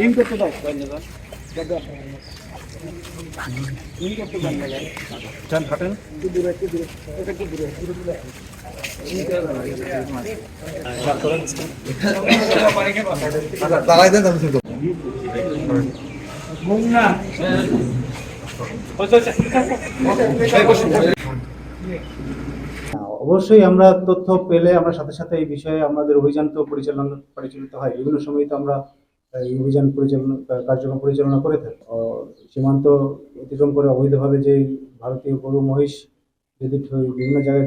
In করতে দাও in করতে দাও চান ফাটেন একটু দূরে একটু দূরে একটু দূরে দূরে দেন আমি অবশ্যই আমরা তথ্য পেলে আমরা সাথে সাথে এই বিষয়ে আমাদের অভিযান তো পরিচালনা পরিচালিত হয়। বিভিন্ন সময় তো আমরা এই অভিযান পরিচালনা, কার্যক্রম পরিচালনা করে থাকি। সীমান্ত অতিক্রম করে অবৈধভাবে যে ভারতীয় গরু, মহিষ যদি বিভিন্ন জায়গায়